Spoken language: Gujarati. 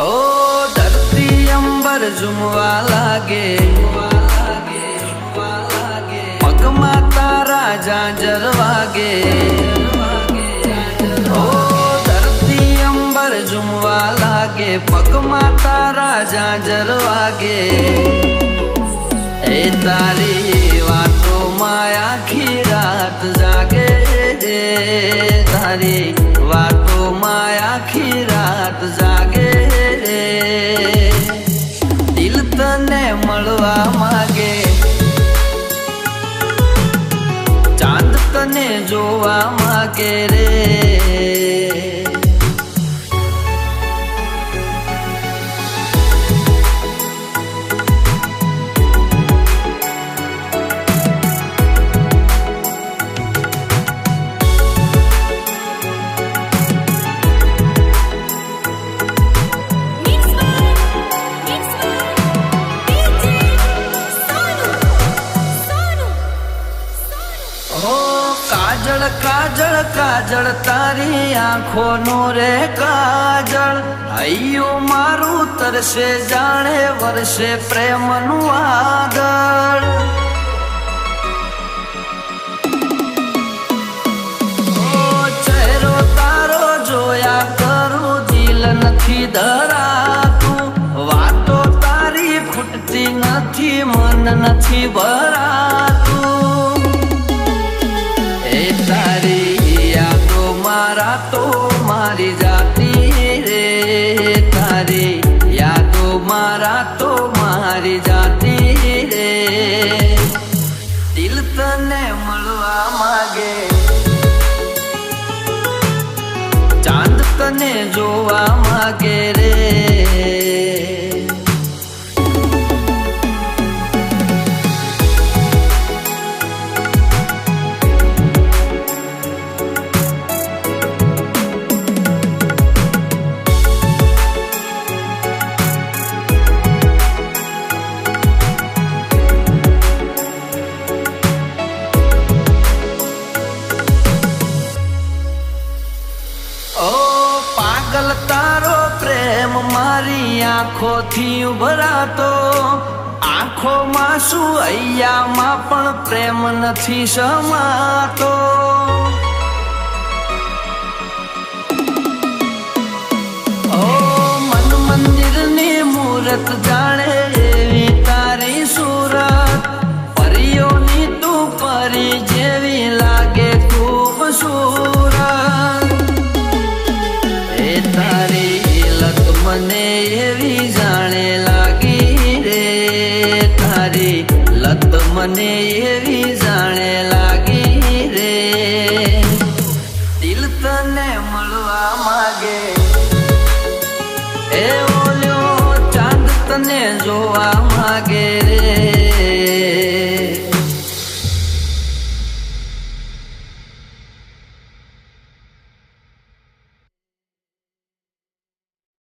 ओ धरती अंबर जुमवा लागे मगमा तारा जांजर वागे ओ धरती अंबर जुमवा लागे पगमा माता राजा वागे ए तारी જોવા માગે રે કાજળ કાજળ તારી આંખો નો રે કાજળ આયો મારું તરસે જાણે વર્ષે પ્રેમ નું આદર ઓ ચહેરો તારો જોયા કરું જીલ નથી ધરાતું વાતો તારી ખૂટતી નથી મન નથી ભરતું યારા તો મારી જાતી રે તારી યાદો મારા તો મારી જાતી રે દિલ તને મળવા માગે ચાંદ તને જોવા માગે રે આંખોથી ઉભરાતો આંખોમાં શું અહીંયામાં પણ પ્રેમ નથી સમાતો મને એવી જાણે લાગી રે દિલ તને મળવા માગે એ ઓલ્યો ચાંદ તને જોવા માગે રે